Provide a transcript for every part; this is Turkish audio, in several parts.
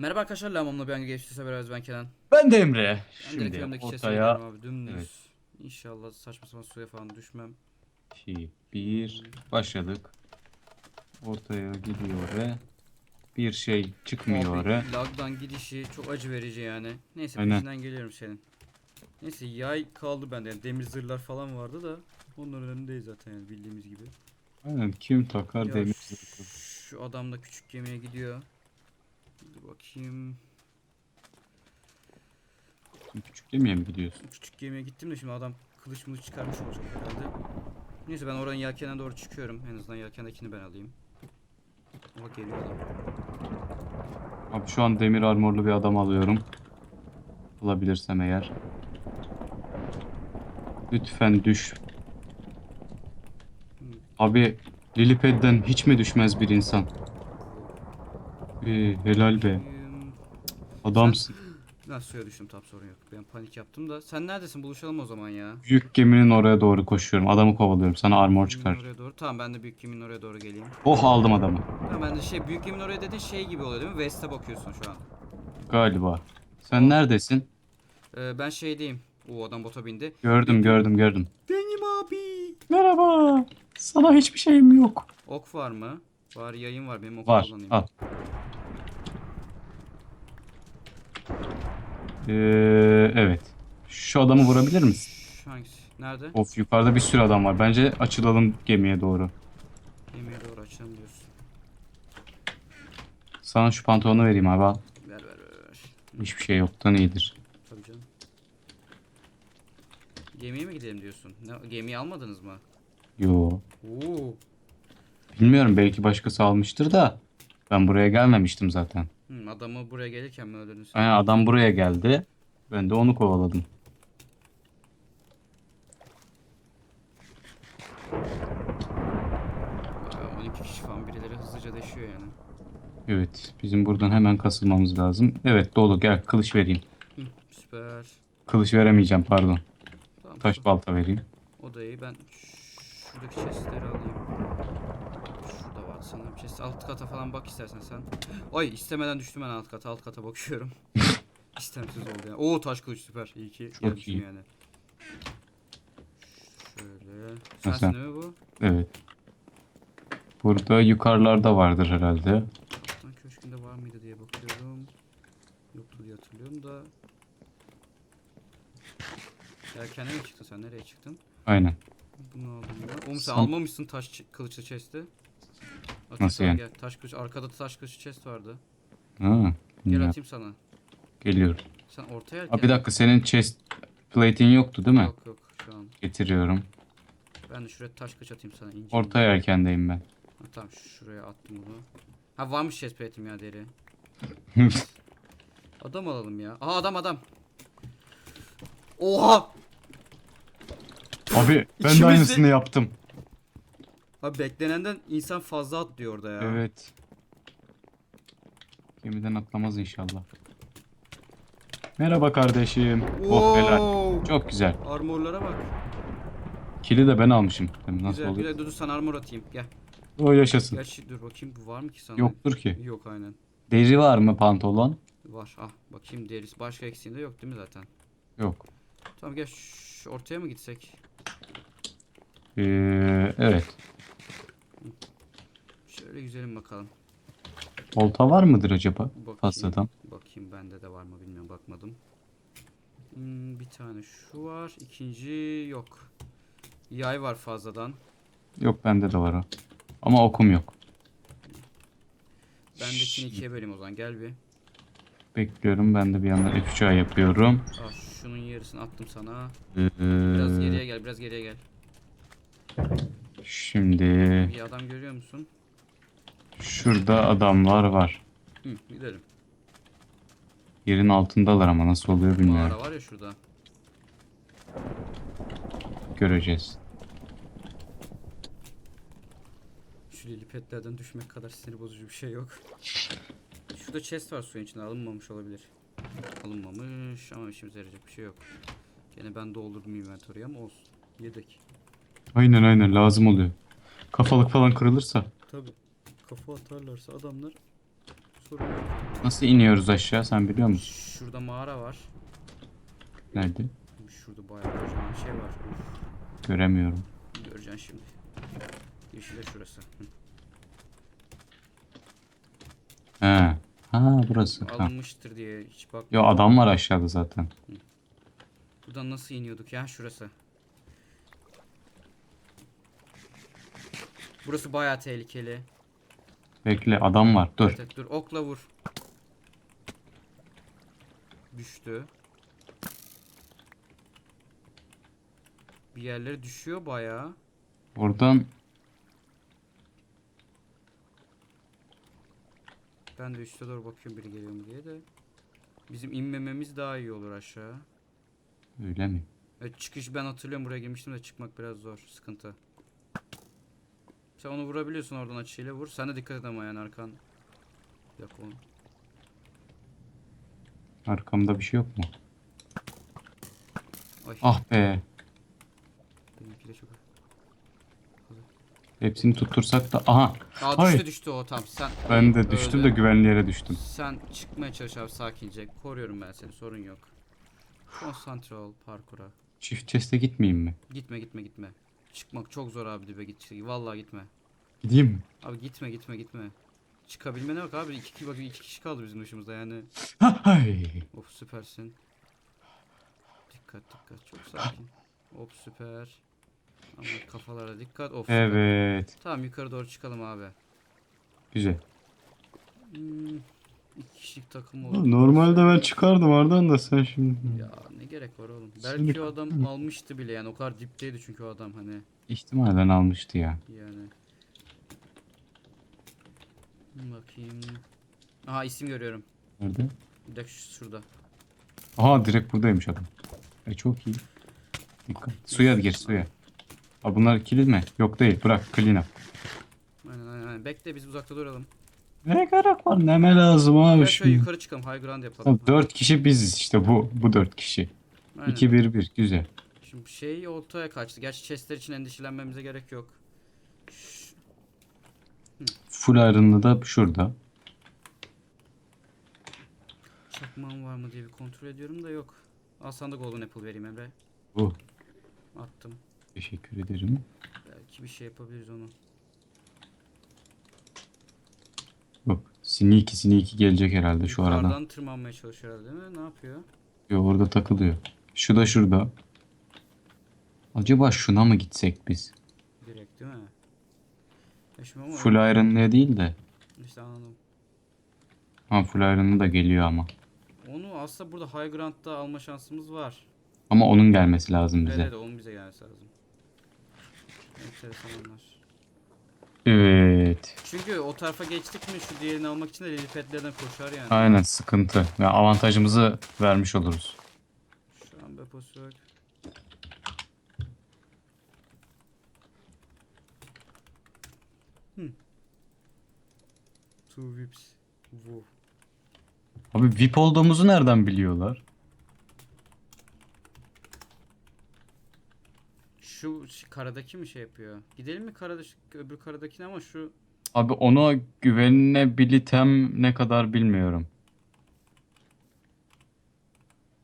Merhaba arkadaşlar, Lamamla ben geçtiyse beraberiz ben Kenan. Ben de Emre. Ben direkt Şimdi yanımdaki chest'e ortaya abi dümdüz. Evet. İnşallah saçma sapan suya falan düşmem. 2, 1 başladık. Ortaya gidiyor ve bir şey çıkmıyor Abi, lagdan gidişi çok acı verici yani. Neyse Aynen. peşinden geliyorum senin. Neyse yay kaldı bende yani demir zırhlar falan vardı da onların önündeyiz zaten yani bildiğimiz gibi. Aynen, kim takar Ya demir şu adam da küçük gemiye gidiyor. Dur bakayım. Küçük gemiye mi gidiyorsun? Küçük gemiye gittim de şimdi adam kılıç mılıç çıkarmış olacak herhalde. Neyse ben oranın yelkene doğru çıkıyorum. En azından yelkendekini ben alayım. Bak geliyor adam. Abi şu an demir armorlu bir adam alıyorum. Bulabilirsem eğer. Lütfen düş. Abi Lilipad'den hiç mi düşmez bir insan? Ee, helal be. Adamsın. Ben suya düştüm tam sorun yok. Ben panik yaptım da. Sen neredesin? Buluşalım o zaman ya. Büyük geminin oraya doğru koşuyorum. Adamı kovalıyorum. Sana armor Geminin çıkar. Oraya doğru. Tamam ben de büyük geminin oraya doğru geleyim. Oh aldım adamı. Tamam ben de şey büyük geminin oraya dediğin şey gibi oluyor değil mi? West'e bakıyorsun şu an. Galiba. Sen neredesin? Ee, ben şeydeyim. O adam bota bindi. Gördüm gördüm gördüm. Benim abi. Merhaba. Sana hiçbir şeyim yok. Ok var mı? Var yayın var benim ok Var. kullanayım. Al. Ee, evet. Şu adamı vurabilir misin? Şu hangisi? Nerede? Of yukarıda bir sürü adam var. Bence açılalım gemiye doğru. Gemiye doğru açalım diyorsun. Sana şu pantolonu vereyim abi al. Ver ver ver. ver. Hiçbir şey yoktan iyidir. Tabii canım. Gemiye mi gidelim diyorsun? Ne, gemiyi almadınız mı? Yo. Oo. Bilmiyorum belki başkası almıştır da. Ben buraya gelmemiştim zaten. Adamı buraya gelirken mi öldürdünüz? Yani adam buraya geldi. Ben de onu kovaladım. Aa, 12 kişi falan birileri hızlıca deşiyor yani. Evet. Bizim buradan hemen kasılmamız lazım. Evet dolu gel kılıç vereyim. Hı, süper. Kılıç veremeyeceğim pardon. Tamam. Taş balta vereyim. O da iyi. Ben şuradaki chestleri alayım. Sanırım chest. Alt kata falan bak istersen sen. Ay istemeden düştüm ben alt kata. Alt kata bakıyorum. İstemsiz oldu ya. Oo taş kılıç süper. İyi ki Çok gelmişim iyi. yani. Şöyle. Sensin sen. değil mi bu? Evet. Burada yukarılarda vardır herhalde. Ben köşkünde var mıydı diye bakıyorum. Yoktu diye hatırlıyorum da. Erkene mi çıktın sen? Nereye çıktın? Aynen. Bunu aldım ya. Oğlum sen almamışsın taş kılıçlı chest'i. Atayım Nasıl yani? Gel. Taş kılıç, arkada taş kılıçlı chest vardı. Ha, Gel bilmiyorum. atayım sana. Geliyorum. Sen ortaya Abi bir dakika senin chest plate'in yoktu değil mi? Yok yok şu an. Getiriyorum. Ben de şuraya taş kılıç atayım sana. ince. Orta yelkendeyim ben. Ha, tamam şuraya attım bunu. Ha varmış chest plate'im ya deri. Adam alalım ya. Aha adam adam. Oha! Abi ben İkimiz de de- aynısını yaptım. Abi beklenenden insan fazla atlıyor orada ya. Evet. Gemiden atlamaz inşallah. Merhaba kardeşim. Oh helal. Çok güzel. Armorlara bak. Kili de ben almışım. Nasıl güzel oluyor? güzel dur dur sana armor atayım. Gel. O yaşasın. Gerçi dur bakayım bu var mı ki sana? Yoktur ki. Yok aynen. Deri var mı pantolon? Var. Ah bakayım derisi. Başka eksiğinde yok değil mi zaten? Yok. Tamam gel ortaya mı gitsek? Ee, evet. Şöyle güzelim bakalım. Olta var mıdır acaba? Bakayım. Pastadan. Bakayım bende de var mı bilmiyorum bakmadım. Hmm, bir tane şu var. ikinci yok. Yay var fazladan. Yok bende de var o. Ama okum yok. Bendekini Şşş, ikiye böleyim o zaman. Gel bir. Bekliyorum. Ben de bir yandan F3'a yapıyorum. Ah şunun yarısını attım sana. Ee, Biraz geriye gel. Biraz geriye gel. Şimdi Bir adam görüyor musun? şurada adamlar var. Hı, gidelim. Yerin altındalar ama nasıl oluyor bilmiyorum. Mağara var ya şurada. Göreceğiz. Şu lilipetlerden düşmek kadar sinir bozucu bir şey yok. Şurada chest var suyun içinde alınmamış olabilir. Alınmamış ama işimize yarayacak bir şey yok. Gene ben doldurdum inventory'yi ama olsun. Yedek. Aynen aynen lazım oluyor. Kafalık falan kırılırsa. Tabi. Kafa atarlarsa adamlar sorun yok. Nasıl iniyoruz aşağı sen biliyor musun? Şurada mağara var. Nerede? Şurada bayağı kocaman şey var. Göremiyorum. göreceksin şimdi. Girişi de şurası. Hı. He. Ha burası. Tamam. Alınmıştır diye hiç bak. Yo adam var aşağıda zaten. Buradan nasıl iniyorduk ya şurası. Burası bayağı tehlikeli. Bekle adam var. Dur. Evet, dur okla vur. Düştü. Bir yerleri düşüyor bayağı. Oradan Ben de üste doğru bakıyorum biri geliyor mu diye de. Bizim inmememiz daha iyi olur aşağı. öyle mi? Evet çıkış ben hatırlıyorum buraya girmiştim de çıkmak biraz zor. Sıkıntı. Sen onu vurabiliyorsun oradan açıyla vur. Sen de dikkat et ama yani arkan. Bir dakika oğlum. Arkamda bir şey yok mu? Ay Ah be. benimki de çok. Hepsini tuttursak da. Aha. Aa düştü düştü o tam. Sen Ben de düştüm de Öyle. güvenli yere düştüm. Sen çıkmaya çalış abi sakince. Koruyorum ben seni sorun yok. Konsantre ol parkura. Çift chest'e gitmeyeyim mi? Gitme gitme gitme. Çıkmak çok zor abi dibe git. Vallahi gitme. Gideyim mi? Abi gitme gitme gitme. Çıkabilmene bak abi. İki, bak iki kişi kaldı bizim dışımızda yani. Hay. Of süpersin. Dikkat dikkat çok sakin. Hop süper. Ama kafalara dikkat. Of süper. Evet. Tamam yukarı doğru çıkalım abi. Güzel. Hmm, kişilik takım oldu. Normalde ben çıkardım oradan da sen şimdi. Ya ne gerek var oğlum. Şimdi Belki o adam almıştı bile yani o kadar dipteydi çünkü o adam hani İhtimalen almıştı ya. yani. Bakayım. Aha isim görüyorum. Nerede? Bir dakika şu- şurada. Aha direkt buradaymış adam. E çok iyi. Dikkat. Suya gir suya. Aa, bunlar kilit mi? Yok değil. Bırak clean up. Aynen aynen. aynen. Bekle biz uzakta duralım. Ne gerek var? Neme lazım abi Gel şöyle şimdi. yukarı çıkalım. High ground yapalım. Dört kişi biziz işte bu. Bu dört kişi. Aynen. 2-1-1 güzel. Şimdi şey ortaya kaçtı. Gerçi chestler için endişelenmemize gerek yok. Şş, Full iron'lı da şurada. Çakmağım var mı diye bir kontrol ediyorum da yok. Al sana da golden apple vereyim Emre. Bu. Attım. Teşekkür ederim. Belki bir şey yapabiliriz onu. Yok. Sneaky sneaky gelecek herhalde şu arada. Yukarıdan tırmanmaya çalışıyor herhalde değil mi? Ne yapıyor? Yok orada takılıyor. Şu da şurada. Acaba şuna mı gitsek biz? Direkt değil mi? Ya şimdi ama Full iron'lıya değil de. işte anladım. Ha full iron'lı da geliyor ama. Onu aslında burada high ground'da alma şansımız var. Ama onun gelmesi lazım bize. Evet onun bize gelmesi lazım. Enteresan onlar. Evet. Çünkü o tarafa geçtik mi şu diğerini almak için de lilipetlerden koşar yani. Aynen sıkıntı. Ya avantajımızı vermiş oluruz. Şu an Beposu yok. Hmm. Two whips. Wow. Abi VIP olduğumuzu nereden biliyorlar? Şu karadaki mi şey yapıyor? Gidelim mi karada öbür karadakine ama şu Abi ona güvenebilitem ne kadar bilmiyorum.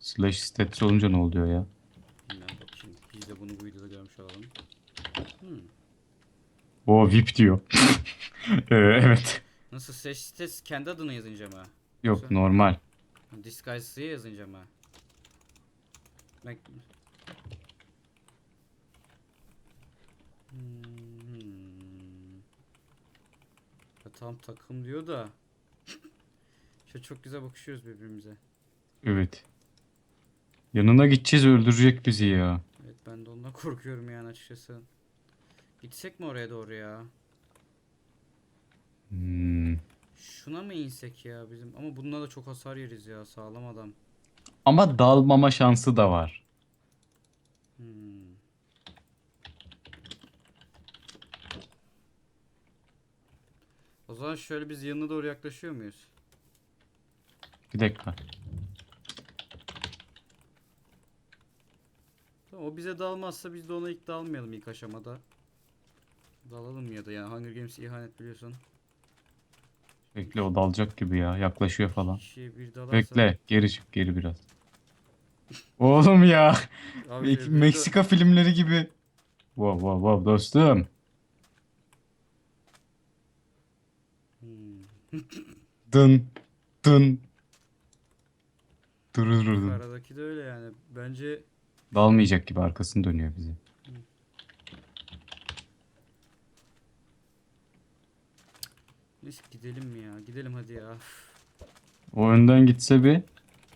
Slash stats olunca ne oluyor ya? Bilmem. Biz de bunu bu videoda görmüş olalım. Hmm. O VIP diyor. Ee, evet. Nasıl seç stes kendi adını yazınca mı? Yok normal. Disguise'ı yazınca mı? Ben... Hmm. Ya tam takım diyor da. Şu çok güzel bakışıyoruz birbirimize. Evet. Yanına gideceğiz öldürecek bizi ya. Evet ben de ondan korkuyorum yani açıkçası. Gitsek mi oraya doğru ya? Hmm. Şuna mı insek ya bizim? Ama bununla da çok hasar yeriz ya sağlam adam. Ama dalmama şansı da var. Hmm. Zaman şöyle biz yanına doğru yaklaşıyor muyuz? Bir dakika. Tamam, o bize dalmazsa biz de ona ilk dalmayalım ilk aşamada. Dalalım ya da yani Hunger Games ihanet biliyorsun. Bekle o dalacak gibi ya. Yaklaşıyor falan. Kişiye bir dalarsa... Bekle. Geri çık geri biraz. Oğlum ya. Abi, Meksika filmleri gibi. Wow wow wow dostum. Hmm. Dın dın. Dururdun. Aradaki de öyle yani. Bence Dalmayacak gibi arkasını dönüyor bize. neyse gidelim mi ya? Gidelim hadi ya. O önden gitse bir.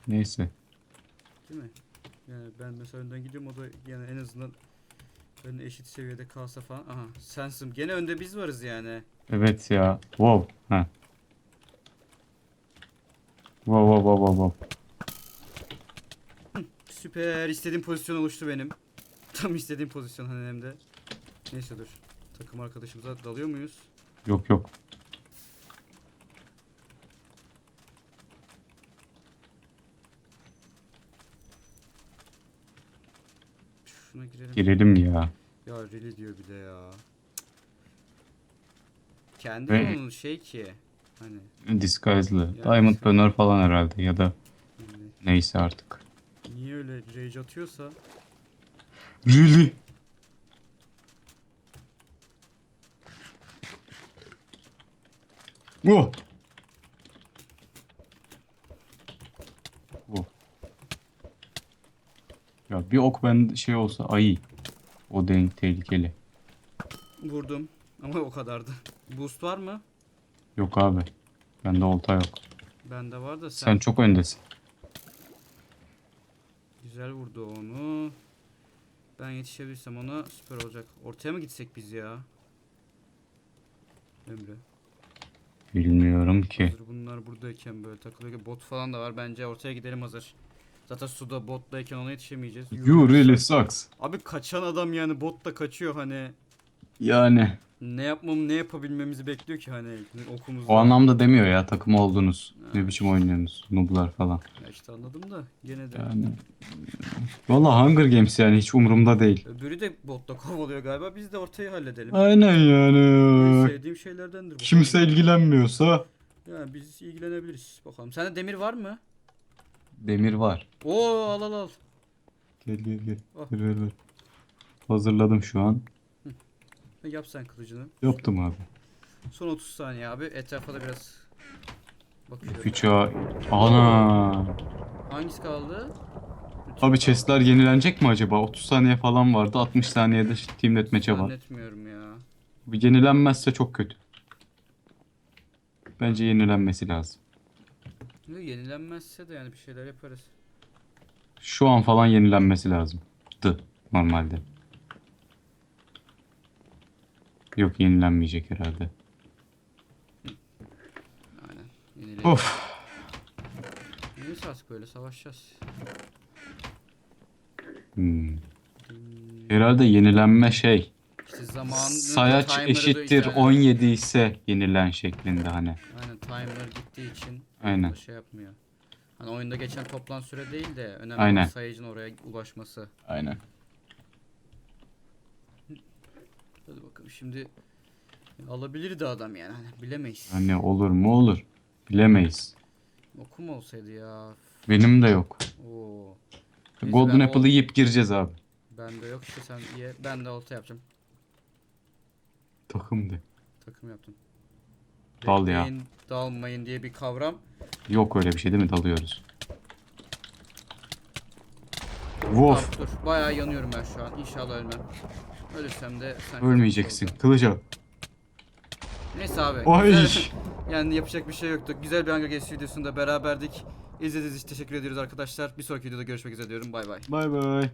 Neyse. Değil mi? Yani ben mesela önden gidiyorum o da yani en azından benimle eşit seviyede kalsa falan. Aha sensin. Gene önde biz varız yani. Evet ya. Wow. Ha. Wow wow wow wow wow. Süper. istediğim pozisyon oluştu benim. Tam istediğim pozisyon hani hem de. Neyse dur. Takım arkadaşımıza dalıyor muyuz? Yok yok. Şuna girelim. Girelim ya. Ya really diyor bir de ya. Kendi Ve- onun şey ki. Hani, Disguise'lı. Ya, Diamond. Banner falan herhalde ya da hani neyse artık. niye öyle rage atıyorsa Really? Oh. Oh. Ya bir ok ben şey olsa ayı. O denk tehlikeli. vurdum. Ama o kadardı. Boost var mı? Yok abi. Bende olta yok. Bende var da sen, Sen çok öndesin. güzel vurdu onu. Ben yetişebilirsem ona süper olacak. Ortaya mı gitsek biz ya? Emre. Bilmiyorum ki. Hazır bunlar buradayken böyle takılıyor. Bot falan da var. Bence ortaya gidelim hazır. Zaten suda botlayken ona yetişemeyeceğiz. You really sucks. Abi kaçan adam yani botla kaçıyor hani. Yani. Ne yapmam ne yapabilmemizi bekliyor ki hani okumuzda. O anlamda demiyor ya takım oldunuz. Ha. Ne biçim oynuyorsunuz. Nooblar falan. Ya işte anladım da gene de. Yani. Valla Hunger Games yani hiç umurumda değil. Öbürü de botla kovalıyor galiba. Biz de ortayı halledelim. Aynen yani. sevdiğim şeylerdendir bu. Kimse ilgilenmiyorsa. Yani biz ilgilenebiliriz. Bakalım. Sende demir var mı? Demir var. Oo al al al. Gel gel gel. Ah. Ver ver ver. Hazırladım şu an. Yap sen kılıcını. Yaptım abi. Son 30 saniye abi. Etrafa da biraz bakıyorum. Füça. Ana. Hangisi kaldı? Abi chestler yenilenecek mi acaba? 30 saniye falan vardı. 60 saniyede team deathmatch'e var. Zannetmiyorum ya. Bu yenilenmezse çok kötü. Bence yenilenmesi lazım. Yenilenmezse de yani bir şeyler yaparız. Şu an falan yenilenmesi lazım. Dı normalde. Yok yenilenmeyecek herhalde. Aynen. Yenileyelim. Of. Neyse artık böyle savaşacağız. Hmm. Herhalde yenilenme şey. İşte Sayaç timer'ı da eşittir işte- 17 ise yenilen şeklinde hani. Aynen timer gittiği için Aynen. şey yapmıyor. Hani oyunda geçen toplam süre değil de önemli Aynen. sayıcın oraya ulaşması. Aynen. Hadi bakalım şimdi alabilirdi adam yani hani bilemeyiz. Hani olur mu olur. Bilemeyiz. Okum olsaydı ya. Benim de yok. Oo. Neyse, Golden ben Apple'ı ol- yiyip gireceğiz abi. Bende yok işte sen ye. Ben de olta yapacağım. Takımdı. Takım yaptım. Dal ya. Bekleyin, dalmayın diye bir kavram. Yok öyle bir şey değil mi? Dalıyoruz. Wolf. Dur bayağı yanıyorum ben şu an. İnşallah ölmem. Ölürsem de sen Ölmeyeceksin. olacağım. Kılıç al. Neyse abi. Oy. güzel- yani yapacak bir şey yoktu. Güzel bir Hunger Games videosunda beraberdik. İzlediğiniz için teşekkür ediyoruz arkadaşlar. Bir sonraki videoda görüşmek üzere diyorum. Bay bay. Bay bay.